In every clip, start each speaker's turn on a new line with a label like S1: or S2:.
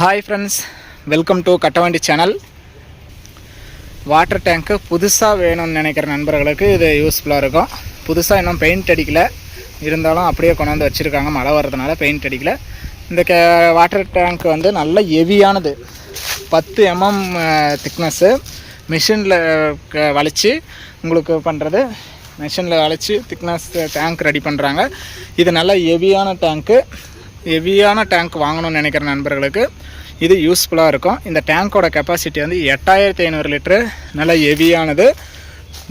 S1: Hi friends welcome to Kattavandi channel water tank புதுசாக வேணும்னு நினைக்கிற நண்பர்களுக்கு இது யூஸ்ஃபுல்லாக இருக்கும். புதுசாக இன்னும் பெயிண்ட் அடிக்கல. இருந்தாலும் அப்படியே கொண்டாந்து வச்சுருக்காங்க. மழை வர்றதுனால பெயிண்ட் அடிக்கல. இந்த கே வாட்டர் டேங்க் வந்து நல்ல ஹெவியானது பத்து எம்எம் திக்னஸ்ஸு மிஷினில் வளைச்சி உங்களுக்கு பண்ணுறது மிஷினில் வளைச்சி திக்னஸ் டேங்க் ரெடி பண்ணுறாங்க இது நல்ல ஹெவியான டேங்க்கு ஹெவியான டேங்க் வாங்கணும்னு நினைக்கிற நண்பர்களுக்கு இது யூஸ்ஃபுல்லாக இருக்கும். இந்த டேங்க்கோட கெப்பாசிட்டி வந்து எட்டாயிரத்தி ஐநூறு லிட்ரு நல்ல ஹெவியானது.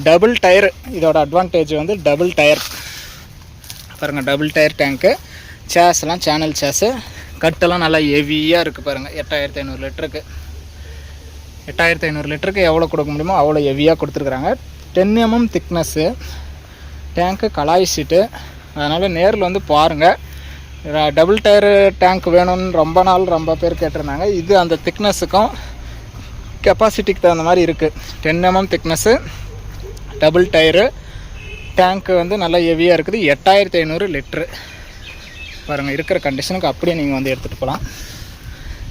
S1: டபுள் டயர் இதோட அட்வான்டேஜ் வந்து டபுள் டயர் பாருங்கள் டபுள் டயர் டேங்க்கு சேஸ்லாம் சேனல் சேஸு கட்டெல்லாம் நல்லா ஹெவியாக இருக்குது பாருங்கள் எட்டாயிரத்தி ஐநூறு லிட்டருக்கு எட்டாயிரத்தி ஐநூறு லிட்டருக்கு எவ்வளோ கொடுக்க முடியுமோ அவ்வளோ ஹெவியாக கொடுத்துருக்குறாங்க. Ten MM mm thickness tank கலாய் சீட்டு அதனால் நேரில் வந்து பாருங்கள் டபுள் டயர் டேங்க் வேணும்னு ரொம்ப நாள் ரொம்ப பேர் கேட்டிருந்தாங்க. இது அந்த திக்னஸுக்கும் கெப்பாசிட்டிக்கு தகுந்த மாதிரி இருக்குது ten MM thickness double tyre tank வந்து நல்லா ஹெவியாக இருக்குது. எட்டாயிரத்தி ஐநூறு லிட்ரு பாருங்கள் இருக்கிற கண்டிஷனுக்கு அப்படியே நீங்கள் வந்து எடுத்துகிட்டு போகலாம்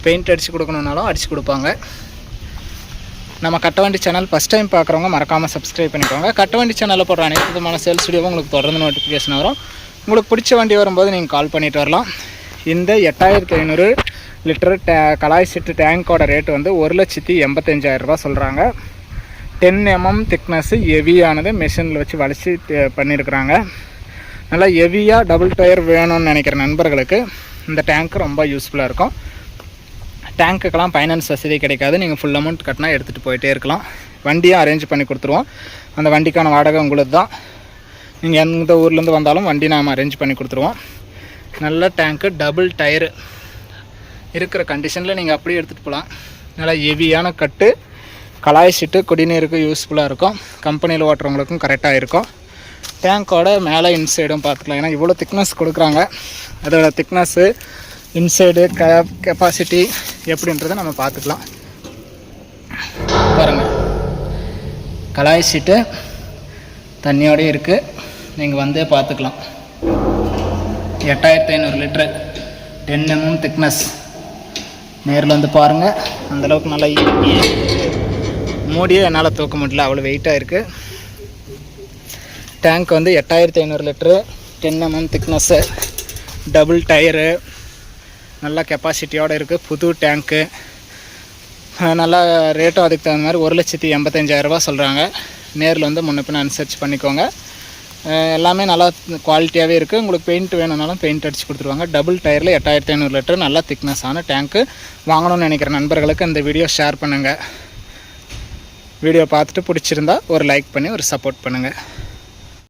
S1: பெயிண்ட் அடித்து கொடுக்கணுன்னாலும் அடித்து கொடுப்பாங்க. நம்ம கட்டவண்டி சேனல் ஃபஸ்ட் டைம் பார்க்குறவங்க மறக்காமல் சப்ஸ்கிரைப் பண்ணிக்கோங்க. கட்டவண்டி சேனலில் போடுற அனைத்து விதமான சேல்ஸ் வீடியோவும் உங்களுக்கு தொடர்ந்து நோட்டிஃபிகேஷன் வரும். உங்களுக்கு பிடிச்ச வண்டி வரும்போது நீங்கள் கால் பண்ணிட்டு வரலாம். இந்த எட்டாயிரத்தி ஐநூறு லிட்டர் டே கலாய் செட்டு டேங்கோட ரேட் வந்து ஒரு லட்சத்தி எண்பத்தஞ்சாயிரரூபா சொல்கிறாங்க டென் எம்எம் திக்னஸ்ஸு ஹெவியானது மிஷினில் வச்சு வளைச்சி பண்ணியிருக்கிறாங்க நல்லா ஹெவியாக டபுள் டயர் வேணும்னு நினைக்கிற நண்பர்களுக்கு இந்த டேங்க் ரொம்ப யூஸ்ஃபுல்லாக இருக்கும். டேங்க்குக்கெல்லாம் ஃபைனான்ஸ் வசதி கிடைக்காது. நீங்கள் ஃபுல் அமௌண்ட் கட்டினா எடுத்துகிட்டு போயிட்டே இருக்கலாம். வண்டியும் அரேஞ்ச் பண்ணி கொடுத்துருவோம். அந்த வண்டிக்கான வாடகை உங்களுக்கு தான் நீங்கள் எந்த ஊர்லேருந்து வந்தாலும் வண்டி நாம் அரேஞ்ச் பண்ணி கொடுத்துருவோம். நல்ல டேங்க்கு டபுள் டயரு இருக்கிற கண்டிஷனில் நீங்கள் அப்படியே எடுத்துகிட்டு போகலாம் நல்லா ஹெவியான கட்டு கலாய் சீட்டு குடிநீருக்கு யூஸ்ஃபுல்லாக இருக்கும். கம்பெனியில் ஓட்டுறவங்களுக்கும் கரெக்டாக இருக்கும். டேங்க்கோட மேலே இன்சைடும் பார்த்துக்கலாம். ஏன்னா இவ்வளோ திக்னஸ் கொடுக்குறாங்க. அதோட திக்னஸ்ஸு இன்சைடு க கெப்பாசிட்டி எப்படின்றத நம்ம பார்த்துக்கலாம். பாருங்கள் கலாய் சீட்டு தண்ணியோடய இருக்குது நீங்கள் வந்தே பார்த்துக்கலாம். எட்டாயிரத்தி ஐநூறு லிட்ரு டென் எம்எம் திக்னஸ் நேரில் வந்து பாருங்கள் அந்தளவுக்கு நல்லா மூடியே என்னால் தூக்க முடியல. அவ்வளோ வெயிட்டாக இருக்குது டேங்க் வந்து எட்டாயிரத்தி ஐநூறு litre ten MM thickness double tyre நல்ல கெப்பாசிட்டியோடு இருக்குது புது டேங்க்கு நல்லா ரேட்டும் அதுக்கு தகுந்த மாதிரி ஒரு லட்சத்தி எண்பத்தஞ்சாயிரரூபா சொல்கிறாங்க நேரில் வந்து முன்ன பின்ன அனுசரித்து பண்ணிக்கோங்க. எல்லாமே நல்லா குவாலிட்டியாகவே இருக்குது உங்களுக்கு பெயிண்ட் வேணும்னாலும் பெயிண்ட் அடித்து கொடுத்துருவாங்க. டபுள் டயரில் எட்டாயிரத்தி ஐநூறு லிட்டர் நல்லா திக்னஸான டேங்க்கு வாங்கணும்னு நினைக்கிற நண்பர்களுக்கு இந்த வீடியோ ஷேர் பண்ணுங்கள் வீடியோ பார்த்துட்டு பிடிச்சிருந்தா ஒரு லைக் பண்ணி ஒரு சப்போர்ட் பண்ணுங்கள்